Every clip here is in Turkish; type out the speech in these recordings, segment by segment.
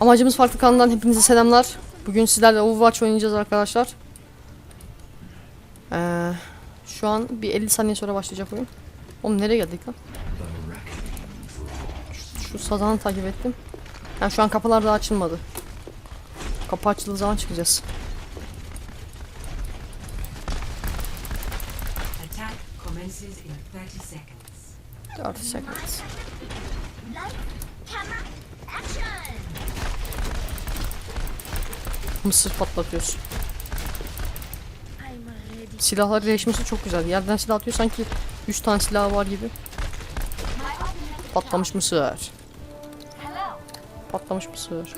Amacımız farklı kanaldan hepinize selamlar. Bugün sizlerle Overwatch oynayacağız arkadaşlar. Ee, şu an bir 50 saniye sonra başlayacak oyun. Oğlum nereye geldik lan? Şu, şu sazanı takip ettim. Yani şu an kapılar daha açılmadı. Kapı açıldığı zaman çıkacağız. Attack commences in 30 seconds. 4 seconds. Mısır patlatıyoruz. Silahlar değişmesi çok güzel. Yerden silah atıyor sanki 3 tane silah var gibi. Patlamış mısır. Patlamış mısır.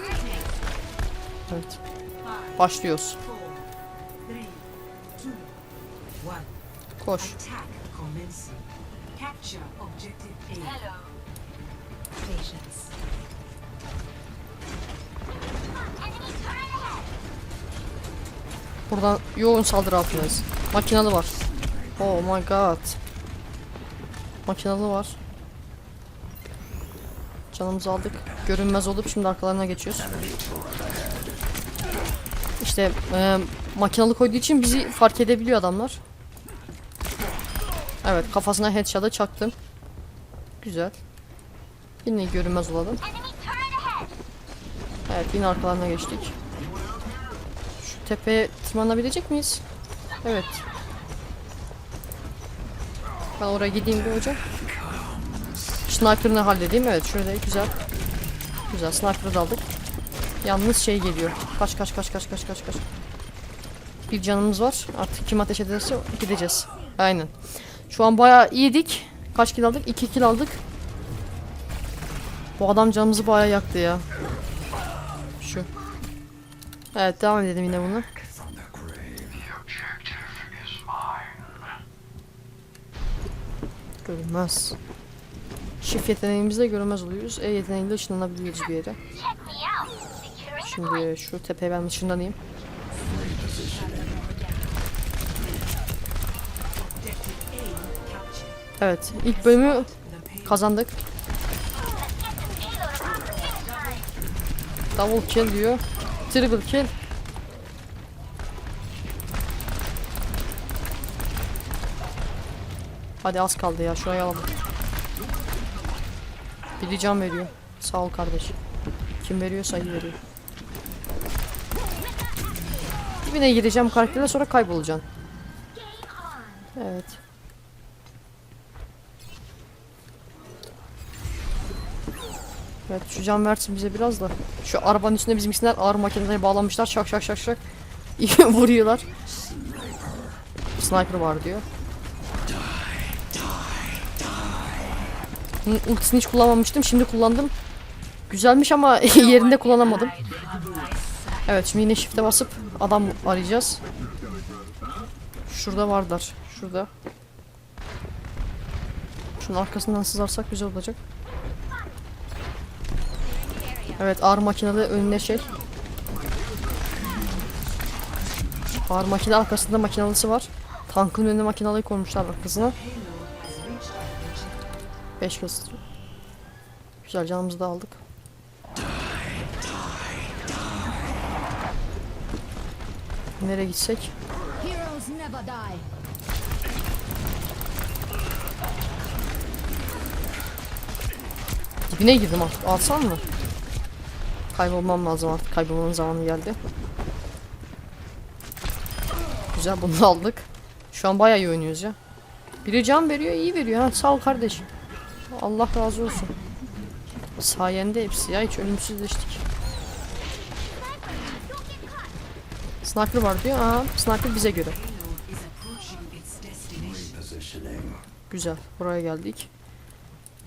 Evet. Başlıyoruz. Koş. Buradan yoğun saldırı altındayız. Makinalı var. Oh my god. Makinalı var. Canımızı aldık. Görünmez olup şimdi arkalarına geçiyoruz. İşte e, makinalı koyduğu için bizi fark edebiliyor adamlar. Evet kafasına headshot'ı çaktım. Güzel. Yine görünmez olalım. Evet yine arkalarına geçtik. Tepeye tırmanabilecek miyiz? Evet. Ben oraya gideyim bir hocam. Sniper'ını halledeyim. Evet şurada güzel. Güzel sniper'ı aldık. Yalnız şey geliyor. Kaç kaç kaç kaç kaç kaç kaç. Bir canımız var. Artık kim ateş ederse gideceğiz. Aynen. Şu an bayağı iyiydik. Kaç kill aldık? 2 kill aldık. Bu adam canımızı bayağı yaktı ya. Evet devam edelim yine bunu. Görünmez. Shift yeteneğimizle görünmez oluyoruz. E yeteneğiyle ışınlanabiliyoruz bir yere. Şimdi şu tepeye ben ışınlanayım. Evet ilk bölümü kazandık. Double kill diyor. Triple kill. Hadi az kaldı ya şuraya alalım. Biri can veriyor. Sağ ol kardeşim. Kim veriyorsa iyi veriyor. Dibine gireceğim karakterle sonra kaybolacaksın. Evet. Evet şu can versin bize biraz da. Şu arabanın üstünde bizimkiler ağır makinelere bağlanmışlar. Şak şak şak şak. Vuruyorlar. Sniper var diyor. Ultisini hiç kullanmamıştım. Şimdi kullandım. Güzelmiş ama yerinde kullanamadım. Evet şimdi yine shift'e basıp adam arayacağız. Şurada varlar. Şurada. Şunun arkasından sızarsak güzel olacak. Evet ağır makinalı önüne şey. Ağır makine arkasında makinalısı var. Tankın önüne makinalıyı koymuşlar arkasına. 5 kız. Güzel canımızı da aldık. Nereye gitsek? Dibine girdim artık. Alsam mı? Kaybolmam lazım artık. Kaybolmanın zamanı geldi. Güzel bunu aldık. Şu an bayağı iyi oynuyoruz ya. Biri can veriyor, iyi veriyor. Ha, sağ ol kardeşim. Allah razı olsun. Sayende hepsi ya. Hiç ölümsüzleştik. Sniper var diyor. Aa, sniper bize göre. Güzel. Buraya geldik.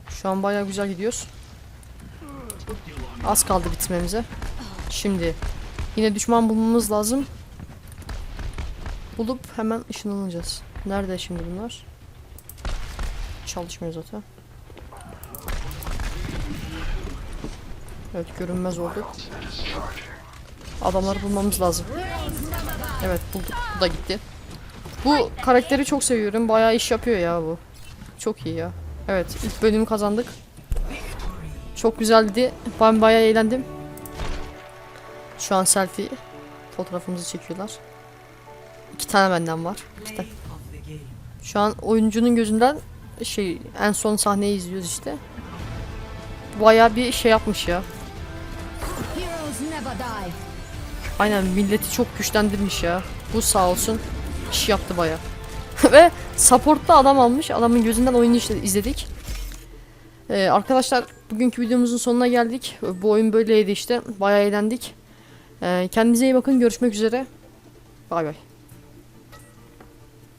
Şu an bayağı güzel gidiyoruz. Az kaldı bitmemize. Şimdi yine düşman bulmamız lazım. Bulup hemen ışınlanacağız. Nerede şimdi bunlar? Çalışmıyor zaten. Evet görünmez olduk. Adamları bulmamız lazım. Evet bulduk. Bu da gitti. Bu karakteri çok seviyorum. Bayağı iş yapıyor ya bu. Çok iyi ya. Evet ilk bölümü kazandık. Çok güzeldi. Ben bayağı eğlendim. Şu an selfie fotoğrafımızı çekiyorlar. İki tane benden var. The game. Şu an oyuncunun gözünden şey en son sahneyi izliyoruz işte. Bayağı bir şey yapmış ya. Aynen milleti çok güçlendirmiş ya. Bu sağ olsun iş yaptı baya. Ve support'ta adam almış. Adamın gözünden oyunu işte izledik. Ee, arkadaşlar bugünkü videomuzun sonuna geldik. Bu oyun böyleydi işte. Bayağı eğlendik. Ee, kendinize iyi bakın. Görüşmek üzere. Bay bay.